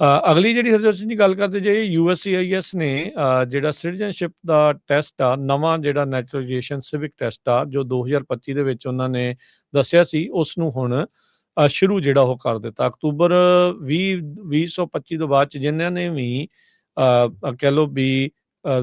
ਅਗਲੀ ਜਿਹੜੀ ਹਰਜੋਤ ਸਿੰਘ ਜੀ ਗੱਲ ਕਰਦੇ ਜੇ ਯੂਐਸਸੀਆਈਐਸ ਨੇ ਅ, ਜਿਹੜਾ ਸਿਟੀਜ਼ਨਸ਼ਿਪ ਦਾ ਟੈਸਟ ਆ ਨਵਾਂ ਜਿਹੜਾ ਨੈਚੁਰਲਾਈਜੇਸ਼ਨ ਸਿਵਿਕ ਟੈਸਟ ਆ ਜੋ 2025 ਦੇ ਵਿੱਚ ਉਹਨਾਂ ਨੇ ਦੱਸਿਆ ਸੀ ਉਸ ਨੂੰ ਹੁਣ ਸ਼ੁਰੂ ਜਿਹੜਾ ਉਹ ਕਰ ਦਿੱਤਾ। ਅਕਤੂਬਰ 20 2025 ਤੋਂ ਬਾਅਦ ਚ ਜਿਨ੍ਹਾਂ ਨੇ ਵੀ ਕਹਿ ਲਓ ਵੀ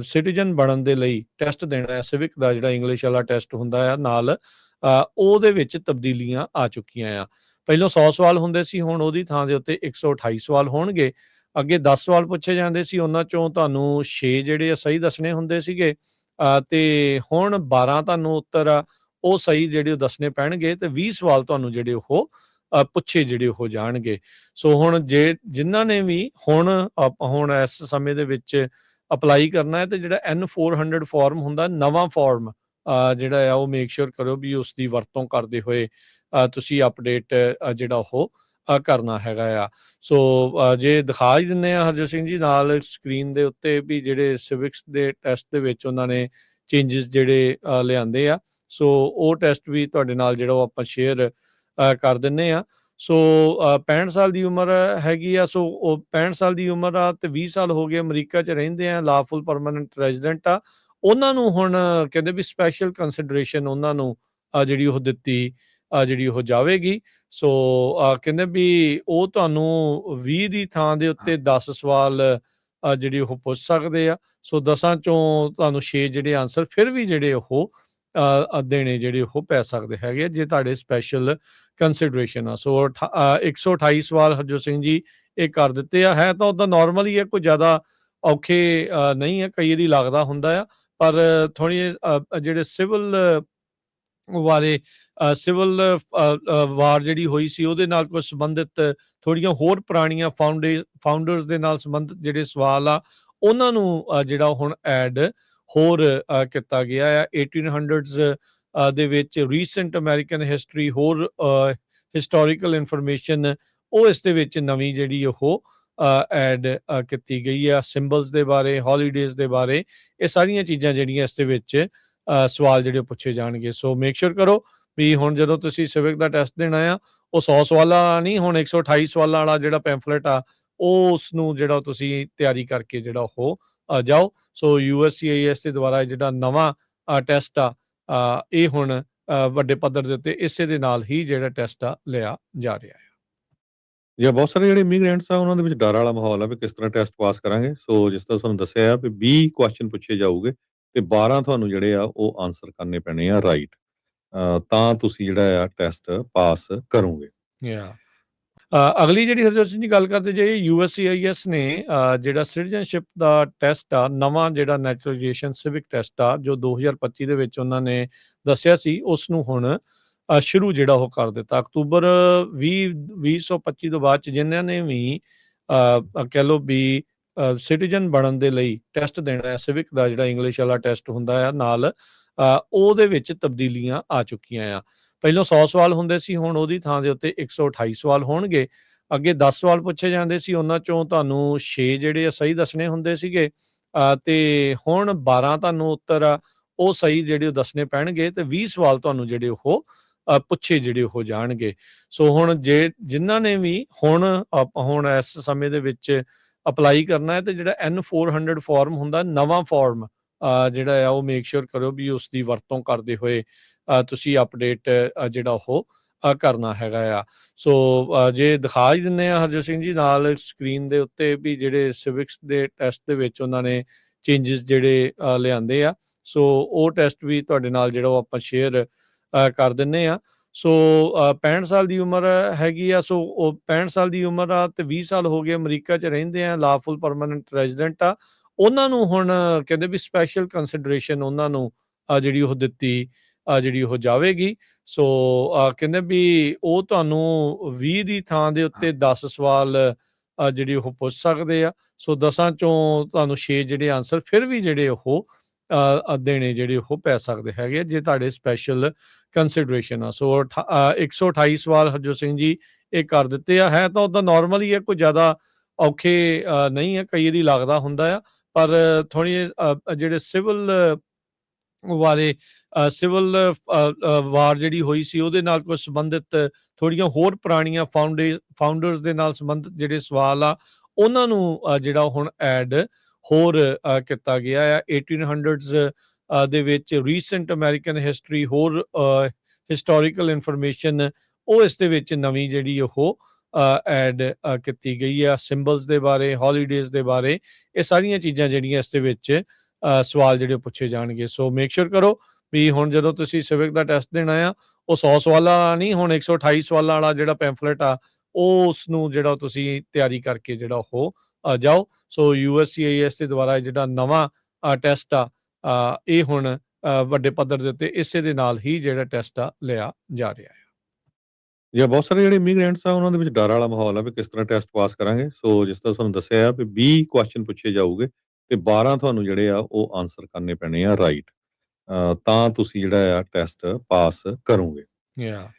ਸਿਟੀਜ਼ਨ ਬਣਨ ਦੇ ਲਈ ਟੈਸਟ ਦੇਣਾ ਹੈ ਸਿਵਿਕ ਦਾ ਜਿਹੜਾ ਇੰਗਲਿਸ਼ ਵਾਲਾ ਟੈਸਟ ਹੁੰਦਾ ਆ ਨਾਲ ਅ, ਉਹਦੇ ਵਿੱਚ ਤਬਦੀਲੀਆਂ ਆ ਚੁੱਕੀਆਂ ਆ। ਪਹਿਲਾਂ 100 ਸਵਾਲ ਹੁੰਦੇ ਸੀ, ਹੁਣ ਉਹਦੀ ਥਾਂ ਦੇ ਉੱਤੇ 128 ਸਵਾਲ ਹੋਣਗੇ। ਅੱਗੇ 10 ਸਵਾਲ ਪੁੱਛੇ ਜਾਂਦੇ ਸੀ, ਉਹਨਾਂ ਚੋਂ ਤੁਹਾਨੂੰ 6 ਜਿਹੜੇ ਆ ਸਹੀ ਦੱਸਣੇ ਹੁੰਦੇ ਸੀਗੇ। ਤੇ ਹੁਣ 12 ਤੁਹਾਨੂੰ ਉੱਤਰ ਉਹ ਸਹੀ ਜਿਹੜੇ ਉਹ ਦੱਸਣੇ ਪੈਣਗੇ ਤੇ 20 ਸਵਾਲ ਤੁਹਾਨੂੰ ਜਿਹੜੇ ਉਹ ਪੁੱਛੇ ਜਿਹੜੇ ਉਹ ਜਾਣਗੇ। ਸੋ ਹੁਣ ਜੇ ਜਿਨ੍ਹਾਂ ਨੇ ਵੀ ਹੁਣ ਹੁਣ ਇਸ ਸਮੇਂ ਦੇ ਵਿੱਚ ਅਪਲਾਈ ਕਰਨਾ ਹੈ ਤੇ ਜਿਹੜਾ N400 ਫਾਰਮ ਹੁੰਦਾ, ਨਵਾਂ ਫਾਰਮ ਜਿਹੜਾ ਆ ਉਹ ਮੇਕ ਸ਼ੋਰ ਕਰੋ ਵੀ ਉਸ ਦੀ ਵਰਤੋਂ ਕਰਦੇ ਹੋਏ ਤੁਸੀਂ ਅਪਡੇਟ ਜਿਹੜਾ ਉਹ ਕਰਨਾ ਹੈਗਾ ਆ। ਸੋ ਜੇ ਦਿਖਾ ਹੀ ਦਿੰਨੇ ਆ ਹਰਜੋਤ ਸਿੰਘ ਜੀ ਨਾਲ ਸਕਰੀਨ ਦੇ ਉੱਤੇ ਵੀ ਜਿਹੜੇ ਸਿਵਿਕਸ ਦੇ ਟੈਸਟ ਦੇ ਵਿੱਚ ਉਹਨਾਂ ਨੇ ਚੇਂਜਸ ਜਿਹੜੇ ਲਿਆਂਦੇ ਆ। ਸੋ ਉਹ ਟੈਸਟ ਵੀ ਤੁਹਾਡੇ ਨਾਲ ਜਿਹੜਾ ਉਹ ਆਪਾਂ ਸ਼ੇਅਰ ਕਰ ਦਿੰਨੇ ਆ। ਸੋ ਅ, 65 ਸਾਲ ਦੀ ਉਮਰ ਹੈਗੀ ਆ। ਸੋ ਉਹ 65 ਸਾਲ ਦੀ ਉਮਰ ਆ ਤੇ 20 ਸਾਲ ਹੋ ਗਏ ਅਮਰੀਕਾ 'ਚ ਰਹਿੰਦੇ ਆ ਲਾਫੁਲ ਪਰਮਨੈਂਟ ਰੈਜ਼ੀਡੈਂਟ ਆ। ਉਹਨਾਂ ਨੂੰ ਹੁਣ ਕਹਿੰਦੇ ਵੀ ਸਪੈਸ਼ਲ ਕੰਸੀਡਰੇਸ਼ਨ ਉਹਨਾਂ ਨੂੰ ਜਿਹੜੀ ਉਹ ਦਿੱਤੀ ਜਿਹੜੀ ਉਹ ਜਾਵੇਗੀ। ਸੋ ਕਹਿੰਦੇ ਵੀ ਉਹ ਤੁਹਾਨੂੰ 20 ਦੀ ਥਾਂ ਦੇ ਉੱਤੇ 10 ਸਵਾਲ ਜਿਹੜੇ ਉਹ ਪੁੱਛ ਸਕਦੇ ਆ। ਸੋ 10 ਚੋਂ ਤੁਹਾਨੂੰ 6 ਜਿਹੜੇ ਆਨਸਰ ਫਿਰ ਵੀ ਜਿਹੜੇ ਉਹ ਦੇਣੇ ਜਿਹੜੇ ਉਹ ਪੈ ਸਕਦੇ ਹੈਗੇ ਜੇ ਤੁਹਾਡੇ ਸਪੈਸ਼ਲ ਕੰਸੀਡਰੇਸ਼ਨ ਆ। ਸੋ ਅਠਾ- ਅ, 128 ਸਵਾਲ ਹਰਜੋਤ ਸਿੰਘ ਜੀ ਇਹ ਕਰ ਦਿੱਤੇ ਆ। ਹੈ ਤਾਂ ਉਹਦਾ ਨਾਰਮਲ ਹੀ ਹੈ ਕੋਈ ਜ਼ਿਆਦਾ ਔਖੇ ਨਹੀਂ ਹੈ ਕਈ ਵਾਰੀ ਲੱਗਦਾ ਹੁੰਦਾ ਆ ਪਰ ਥੋੜੀ ਜਿਹੜੇ ਸਿਵਲ ਵਾਲੇ ਸਿਵਲ ਵਾਰ ਜਿਹੜੀ ਹੋਈ ਸੀ ਉਹਦੇ ਨਾਲ ਕੋਈ ਸੰਬੰਧਿਤ ਥੋੜੀਆਂ ਹੋਰ ਪੁਰਾਣੀਆਂ ਫਾਊਂਡੇ ਫਾਊਂਡਰਸ ਦੇ ਨਾਲ ਸੰਬੰਧਿਤ ਜਿਹੜੇ ਸਵਾਲ ਆ ਉਹਨਾਂ ਨੂੰ ਜਿਹੜਾ ਹੁਣ ਐਡ ਹੋਰ ਕੀਤਾ ਗਿਆ ਆ। 1800s ਅ, ਦੇ ਵਿੱਚ ਰੀਸੈਂਟ ਅਮਰੀਕਨ ਹਿਸਟਰੀ ਹੋਰ ਹਿਸਟੋਰੀਕਲ ਇਨਫੋਰਮੇਸ਼ਨ ਉਹ ਇਸ ਦੇ ਵਿੱਚ ਨਵੀਂ ਜਿਹੜੀ ਉਹ ਐਡ ਕੀਤੀ ਗਈ ਆ। ਸਿੰਬਲਸ ਦੇ ਬਾਰੇ ਹੌਲੀਡੇਜ਼ ਦੇ ਬਾਰੇ ਇਹ ਸਾਰੀਆਂ ਚੀਜ਼ਾਂ ਜਿਹੜੀਆਂ ਇਸ ਦੇ ਵਿੱਚ ਸਵਾਲ ਜਿਹੜੇ ਪੁੱਛੇ ਜਾਣਗੇ। ਸੋ ਮੇਕ ਸ਼ੋਰ ਕਰੋ ਵੀ ਹੁਣ ਜਦੋਂ ਤੁਸੀਂ ਸਿਵਿਕ ਦਾ ਟੈਸਟ ਦੇਣਾ ਆ, ਉਹ 100 ਸਵਾਲਾਂ ਨਹੀਂ, ਹੁਣ 128 ਸਵਾਲਾਂ ਵਾਲਾ ਜਿਹੜਾ ਪੈਂਫਲੇਟ ਆ ਉਹ ਉਸ ਨੂੰ ਜਿਹੜਾ ਤੁਸੀਂ ਤਿਆਰੀ ਕਰਕੇ ਜਿਹੜਾ ਉਹ ਜਾਓ। ਸੋ ਯੂਐਸਸੀਆਈਐਸ ਦੇ ਦੁਆਰਾ ਜਿਹੜਾ ਨਵਾਂ ਟੈਸਟ ਆ ਇਹ ਹੁਣ ਵੱਡੇ ਪੱਧਰ ਦੇ ਉੱਤੇ ਇਸੇ ਦੇ ਨਾਲ ਹੀ ਜਿਹੜਾ ਟੈਸਟ ਆ, ਲਿਆ ਜਾ ਰਿਹਾ ਹੈ ਜਾਂ ਬਹੁਤ ਸਾਰੇ ਜਿਹੜੇ ਇਮੀਗ੍ਰੈਂਟਸ ਆ, ਉਹਨਾਂ ਦੇ ਵਿੱਚ ਡਰ ਵਾਲਾ ਮਾਹੌਲ ਆ ਵੀ ਕਿਸ ਤਰ੍ਹਾਂ ਟੈਸਟ ਪਾਸ ਕਰਾਂਗੇ। ਸੋ ਜਿਸ ਤਰ੍ਹਾਂ ਤੁਹਾਨੂੰ ਦੱਸਿਆ ਆ ਵੀ 20 ਕੁਐਸਚਨ ਪੁੱਛੇ ਜਾਊਗੇ ਤੇ 12 ਤੁਹਾਨੂੰ ਜਿਹੜੇ ਆ ਉਹ ਆਨਸਰ ਕਰਨੇ ਪੈਣੇ ਆ ਰਾਈਟ ਤਾਂ ਤੁਸੀਂ ਜਿਹੜਾ ਆ ਟੈਸਟ ਪਾਸ ਕਰੋਗੇ। ਯਾ ਅਗਲੀ ਜਿਹੜੀ ਹਰਜੋਤ ਜੀ ਗੱਲ ਕਰਦੇ ਜੇ ਯੂਐਸਸੀਆਈਐਸ ਨੇ ਜਿਹੜਾ ਸਿਟੀਜ਼ਨਸ਼ਿਪ ਦਾ ਟੈਸਟ ਆ ਨਵਾਂ ਜਿਹੜਾ ਨੈਚੁਰਲਾਈਜੇਸ਼ਨ ਸਿਵਿਕ ਟੈਸਟ ਆ ਜੋ 2025 ਦੇ ਵਿੱਚ ਉਹਨਾਂ ਨੇ ਦੱਸਿਆ ਸੀ ਉਸ ਨੂੰ ਹੁਣ ਸ਼ੁਰੂ ਜਿਹੜਾ ਉਹ ਕਰ ਦਿੱਤਾ। ਅਕਤੂਬਰ 20 2025 ਤੋਂ ਬਾਅਦ ਚ ਜਿਨ੍ਹਾਂ ਨੇ ਵੀ ਅ, ਕਹਿ ਲਓ ਵੀ ਸਿਟੀਜ਼ਨ ਬਣਨ ਦੇ ਲਈ ਟੈਸਟ ਦੇਣਾ ਹੈ ਸਿਵਿਕ ਦਾ ਜਿਹੜਾ ਇੰਗਲਿਸ਼ ਵਾਲਾ ਟੈਸਟ ਹੁੰਦਾ ਆ ਨਾਲ ਉਹਦੇ ਵਿੱਚ ਤਬਦੀਲੀਆਂ ਆ ਚੁੱਕੀਆਂ ਆ। ਪਹਿਲਾਂ 100 ਸਵਾਲ ਹੁੰਦੇ ਸੀ, ਹੁਣ ਉਹਦੀ ਥਾਂ ਦੇ ਉੱਤੇ 128 ਸਵਾਲ ਹੋਣਗੇ। ਅੱਗੇ 10 ਸਵਾਲ ਪੁੱਛੇ ਜਾਂਦੇ ਸੀ, ਉਹਨਾਂ ਚੋਂ ਤੁਹਾਨੂੰ 6 ਜਿਹੜੇ ਸਹੀ ਦੱਸਣੇ ਹੁੰਦੇ ਸੀਗੇ ਤੇ ਹੁਣ 12 ਤੁਹਾਨੂੰ ਉੱਤਰ ਆ, ਉਹ ਸਹੀ ਜਿਹੜੇ ਉਹ ਦੱਸਣੇ ਪੈਣਗੇ ਤੇ 20 ਸਵਾਲ ਤੁਹਾਨੂੰ ਜਿਹੜੇ ਉਹ ਪੁੱਛੇ ਜਿਹੜੇ ਉਹ ਜਾਣਗੇ। ਸੋ ਹੁਣ ਜੇ, ਜਿਨ੍ਹਾਂ ਨੇ ਵੀ ਹੁਣ ਹੁਣ ਇਸ ਸਮੇਂ ਦੇ ਵਿੱਚ ਅਪਲਾਈ ਕਰਨਾ ਹੈ ਤੇ ਜਿਹੜਾ N400 ਫਾਰਮ ਹੁੰਦਾ, ਨਵਾਂ ਫਾਰਮ ਜਿਹੜਾ ਆ, ਉਹ ਮੇਕ ਸ਼ੋਰ ਕਰੋ ਵੀ ਉਸ ਦੀ ਵਰਤੋਂ ਕਰਦੇ ਹੋਏ ਤੁਸੀਂ ਅਪਡੇਟ ਜਿਹੜਾ ਉਹ ਕਰਨਾ ਹੈਗਾ ਆ। ਸੋ ਜੇ ਦਿਖਾ ਹੀ ਦਿੰਨੇ ਆ ਹਰਜੋਤ ਸਿੰਘ ਜੀ, ਨਾਲ ਸਕਰੀਨ ਦੇ ਉੱਤੇ ਵੀ ਜਿਹੜੇ ਸਿਵਿਕਸ ਦੇ ਟੈਸਟ ਦੇ ਵਿੱਚ ਉਹਨਾਂ ਨੇ ਚੇਂਜਸ ਜਿਹੜੇ ਲਿਆਂਦੇ ਆ। ਸੋ ਉਹ ਟੈਸਟ ਵੀ ਤੁਹਾਡੇ ਨਾਲ ਜਿਹੜਾ ਉਹ ਆਪਾਂ ਸ਼ੇਅਰ ਕਰ ਦਿੰਨੇ ਆ। ਸੋ ਅ, 65 ਸਾਲ ਦੀ ਉਮਰ ਹੈਗੀ ਆ ਸੋ ਉਹ 65 ਸਾਲ ਦੀ ਉਮਰ ਆ ਤੇ 20 ਸਾਲ ਹੋ ਗਏ ਅਮਰੀਕਾ 'ਚ ਰਹਿੰਦੇ ਆ ਲਾਫੁਲ ਪਰਮਨੈਂਟ ਰੈਜ਼ੀਡੈਂਟ ਆ। ਉਹਨਾਂ ਨੂੰ ਹੁਣ ਕਹਿੰਦੇ ਵੀ ਸਪੈਸ਼ਲ ਕੰਸੀਡਰੇਸ਼ਨ ਉਹਨਾਂ ਨੂੰ ਜਿਹੜੀ ਉਹ ਦਿੱਤੀ ਅ, ਜਿਹੜੀ ਉਹ ਜਾਵੇਗੀ। ਸੋ ਕਹਿੰਦੇ ਵੀ ਉਹ ਤੁਹਾਨੂੰ 20 ਦੀ ਥਾਂ ਦੇ ਉੱਤੇ 10 ਸਵਾਲ ਜਿਹੜੇ ਉਹ ਪੁੱਛ ਸਕਦੇ ਆ। ਸੋ 10 ਚੋਂ ਤੁਹਾਨੂੰ 6 ਜਿਹੜੇ ਆਨਸਰ ਫਿਰ ਵੀ ਜਿਹੜੇ ਉਹ ਦੇਣੇ ਜਿਹੜੇ ਉਹ ਪੈ ਸਕਦੇ ਹੈਗੇ ਆ, ਜੇ ਤੁਹਾਡੇ ਸਪੈਸ਼ਲ ਕੰਸੀਡਰੇਸ਼ਨ ਆ। ਸੋ 128 ਸਵਾਲ ਹਰਜੋਤ ਸਿੰਘ ਜੀ ਇਹ ਕਰ ਦਿੱਤੇ ਆ। ਹੈ ਤਾਂ ਉਹਦਾ ਨਾਰਮਲ ਹੀ ਹੈ ਕੋਈ ਜ਼ਿਆਦਾ ਔਖੇ ਨਹੀਂ ਹੈ ਕਈ ਵਾਰੀ ਲੱਗਦਾ ਹੁੰਦਾ ਆ ਪਰ ਥੋੜੀ ਜਿਹੜੇ ਸਿਵਲ ਵਾਲੇ ਸਿਵਲ ਵਾਰ ਜਿਹੜੀ ਹੋਈ ਸੀ ਉਹਦੇ ਨਾਲ ਕੋਈ ਸੰਬੰਧਿਤ ਥੋੜੀਆਂ ਹੋਰ ਪੁਰਾਣੀਆਂ ਫਾਊਂਡੇ ਫਾਊਂਡਰਸ ਦੇ ਨਾਲ ਸੰਬੰਧਿਤ ਜਿਹੜੇ ਸਵਾਲ ਆ ਉਹਨਾਂ ਨੂੰ ਜਿਹੜਾ ਹੁਣ ਐਡ ਹੋਰ ਕੀਤਾ ਗਿਆ ਆ। 1800s ਦੇ ਵਿੱਚ ਰੀਸੈਂਟ ਅਮਰੀਕਨ ਹਿਸਟਰੀ ਹੋਰ ਹਿਸਟੋਰੀਕਲ ਇਨਫੋਰਮੇਸ਼ਨ ਉਹ ਇਸ ਦੇ ਵਿੱਚ ਨਵੀਂ ਜਿਹੜੀ ਉਹ ਐਡ ਕੀਤੀ ਗਈ ਆ। ਸਿੰਬਲਸ ਦੇ ਬਾਰੇ ਹੌਲੀਡੇਜ਼ ਦੇ ਬਾਰੇ, ਇਹ ਸਾਰੀਆਂ ਚੀਜ਼ਾਂ ਜਿਹੜੀਆਂ ਇਸ ਦੇ ਵਿੱਚ ਸਵਾਲ ਜਿਹੜੇ ਪੁੱਛੇ ਜਾਣਗੇ। ਸੋ ਮੇਕ ਸ਼ੋਰ ਕਰੋ ਵੀ ਹੁਣ ਜਦੋਂ ਤੁਸੀਂ ਸਿਵਿਕ ਦਾ ਟੈਸਟ ਦੇਣਾ ਆ, ਉਹ 100 ਸਵਾਲਾਂ ਨਹੀਂ, ਹੁਣ 128 ਸਵਾਲਾਂ ਵਾਲਾ ਜਿਹੜਾ ਪੈਂਫਲੇਟ ਆ, ਉਹ ਉਸ ਨੂੰ ਜਿਹੜਾ ਤੁਸੀਂ ਤਿਆਰੀ ਕਰਕੇ ਜਿਹੜਾ ਉਹ ਜਾਓ। ਸੋ ਯੂਐਸਸੀਆਈਐਸ ਦੇ ਦੁਆਰਾ ਜਿਹੜਾ ਨਵਾਂ ਟੈਸਟ ਆ ਇਹ ਹੁਣ ਵੱਡੇ ਪੱਧਰ ਦੇ ਉੱਤੇ ਇਸੇ ਦੇ ਨਾਲ ਹੀ ਜਿਹੜਾ ਟੈਸਟ ਆ ਲਿਆ ਜਾ ਰਿਹਾ ਹੈ। ਜਾਂ ਬਹੁਤ ਸਾਰੇ ਜਿਹੜੇ ਇਮੀਗ੍ਰੈਂਟਸ ਆ ਉਹਨਾਂ ਦੇ ਵਿੱਚ ਡਰ ਵਾਲਾ ਮਾਹੌਲ ਆ ਵੀ ਕਿਸ ਤਰ੍ਹਾਂ ਟੈਸਟ ਪਾਸ ਕਰਾਂਗੇ। ਸੋ ਜਿਸ ਤਰ੍ਹਾਂ ਤੁਹਾਨੂੰ ਦੱਸਿਆ ਆ ਵੀ 20 ਕੁਐਸਚਨ ਪੁੱਛੇ ਜਾਊਗੇ ਤੇ 12 ਤੁਹਾਨੂੰ ਜਿਹੜੇ ਆ ਉਹ ਆਨਸਰ ਕਰਨੇ ਪੈਣੇ ਆ ਰਾਈਟ ਤਾਂ ਤੁਸੀਂ ਜਿਹੜਾ ਆ ਟੈਸਟ ਪਾਸ ਕਰੋਗੇ। ਯਾ